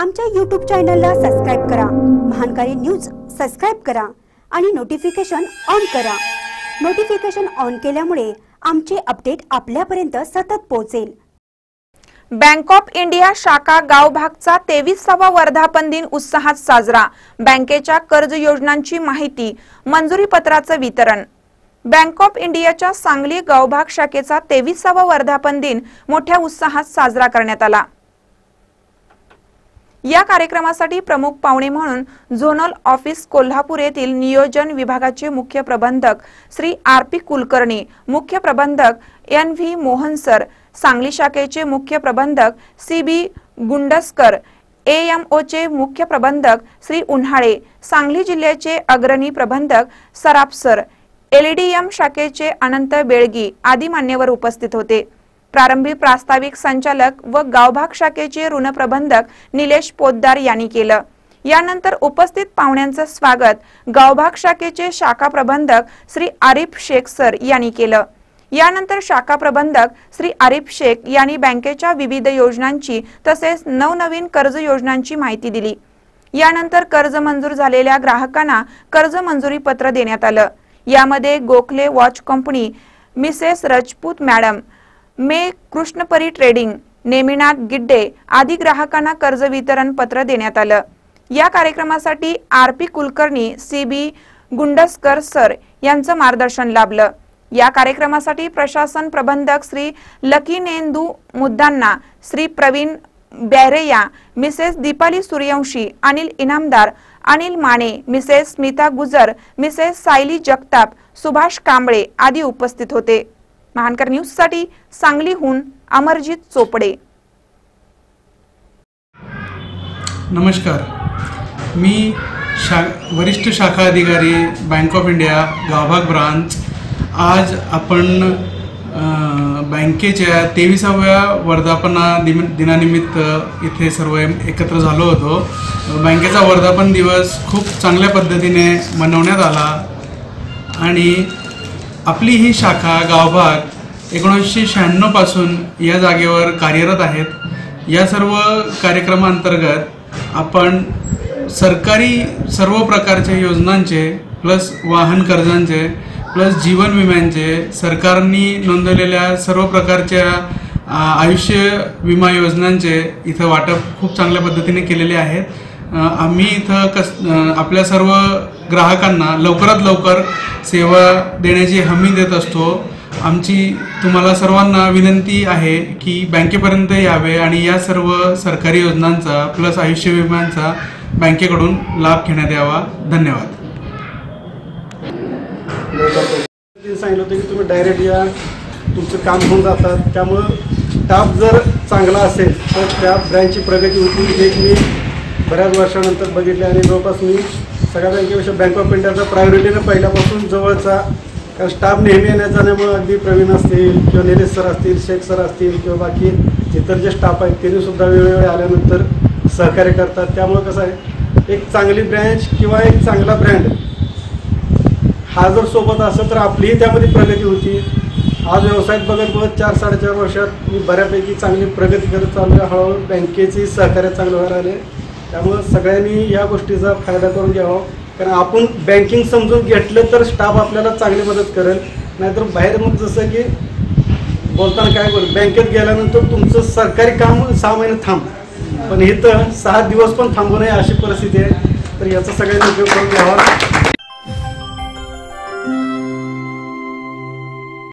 आमच्या यूट्यूब चॅनलला सबस्क्राईब करा. महानकारी न्यूज सबस्क्राईब करा आणि नोटिफिकेशन ऑन करा. नोटिफिकेशन ऑन केल्यामुळे आमचे अपडेट आपल्यापर्यंत सतत पोहोचेल. बँक ऑफ इंडिया शाखा गाव भागचा तेवीसावा वर्धापन दिन उत्साहात साजरा. बँकेच्या कर्ज योजनांची माहिती मंजुरी पत्राचं वितरण. बँक ऑफ इंडियाच्या सांगली गावभाग शाखेचा तेवीसावा वर्धापन दिन मोठ्या उत्साहात साजरा करण्यात आला. या कार्यक्रमासाठी प्रमुख पाहुणे म्हणून झोनल ऑफिस कोल्हापूर येथील नियोजन विभागाचे मुख्य प्रबंधक श्री आर पी कुलकर्णी मुख्य प्रबंधक N V Mohan sir Sangli शाखेचे मुख्य प्रबंधक सी बी गुंडसकर एएमओचे मुख्य प्रबंधक श्री उन्हाळे सांगली जिल्ह्याचे अग्रणी प्रबंधक सराफ सर एलईडीएम शाखेचे अनंत बेळगी आदी मान्यवर उपस्थित होते. प्रारंभी प्रास्ताविक संचालक व गावभाग शाखेचे ऋण प्रबंधक निलेश पोद्दार यांनी केलं. यानंतर उपस्थित पाहुण्यांचं स्वागत गावभाग शाखेचे शाखा प्रबंधक श्री आरिफ शेख सर यांनी केलं. यानंतर शाखा प्रबंधक श्री आरिफ शेख यांनी बँकेच्या विविध योजनांची तसेच नवनवीन कर्ज योजनांची माहिती दिली. यानंतर कर्ज मंजूर झालेल्या ग्राहकांना कर्ज मंजुरी पत्र देण्यात आलं. यामध्ये Gokhale watch company Mrs Rajput madam मे कृष्णपरी ट्रेडिंग नेमिनाथ गिड्डे आदी ग्राहकांना कर्ज वितरण पत्र देण्यात आलं. या कार्यक्रमासाठी R P Kulkarni C B Gundaskar sir यांचं मार्गदर्शन लाभलं. या कार्यक्रमासाठी प्रशासन प्रबंधक Shri Lucky Nendu मुद्दांना Shri Praveen Bareya Mrs Deepali Suryavanshi Anil Inamdar Anil Mane Mrs Smita Gujar Mrs Sayali Jagtap Subhash Kamble आदी उपस्थित होते. महानकर न्यूजसाठी सांगलीहून अमरजित चोपडे. नमस्कार. मी शा वरिष्ठ शाखा अधिकारी बँक ऑफ इंडिया गावभाग ब्रांच. आज आपण बँकेच्या तेविसाव्या वर्धापना दिम दिनानिमित्त इथे सर्व एकत्र झालो होतो. बँकेचा वर्धापन दिवस खूप चांगल्या पद्धतीने मनवण्यात आला. आणि आपली ही शाखा गावभाग एकोणीसशे शहाण्णवपासून या जागेवर कार्यरत आहेत. या सर्व कार्यक्रमांतर्गत आपण सरकारी सर्व प्रकारच्या योजनांचे प्लस वाहन कर्जांचे प्लस जीवन विम्यांचे सरकारनी नोंदवलेल्या सर्व प्रकारच्या आयुष्य विमा योजनांचे इथं वाटप खूप चांगल्या पद्धतीने केलेले आहेत. आम्ही इथं कस आपल्या सर्व ग्राहकांना लवकरात लवकर सेवा देण्याची हमी देत असतो. आमची तुम्हाला सर्वांना विनंती आहे की बँकेपर्यंत यावे आणि या सर्व सरकारी योजनांचा प्लस आयुष्य विम्यांचा बँकेकडून लाभ घेण्यात यावा. धन्यवाद. सांगितलं होतं की तुम्ही डायरेक्ट या तुमचं काम होऊन जातात. त्यामुळं स्टाफ जर चांगला असेल तर त्या ब्रँचची प्रगती होती एक मी बऱ्याच वर्षानंतर बघितले आणि जवळपास मी सगळ्या बँकेपेक्षा बँक ऑफ इंडियाचा प्रायोरिटीनं पहिल्यापासून जवळचा. कारण स्टाफ नेहमी येण्या जाण्यामुळे अगदी प्रवीण असतील किंवा निलेश सर असतील शेख सर असतील किंवा बाकी इतर जे स्टाफ आहेत त्यांनी सुद्धा वेळोवेळी आल्यानंतर सहकार्य करतात. त्यामुळं कसं आहे एक चांगली ब्रँच किंवा एक चांगला ब्रँड हा जर सोबत असेल तर आपलीही त्यामध्ये प्रगती होती. आज व्यवसायात बघत बघत चार साडेचार वर्षात मी बऱ्यापैकी चांगली प्रगती करत चाललो आहे हळूहळू बँकेची सहकार्य चांगलं व्हायला आले त्यामुळं सगळ्यांनी या गोष्टीचा फायदा करून घ्यावा. कारण आपण बँकिंग समजून घेतलं तर स्टाफ आपल्याला चांगली मदत करेल. नाहीतर बाहेर मग जसं की बोलताना काय बोल बँकेत गेल्यानंतर तुमचं सरकारी काम सहा महिने थांब. पण इथं सहा दिवस पण थांबू नये अशी परिस्थिती आहे. तर याचा सगळ्यांनी उपयोग करून घ्यावा.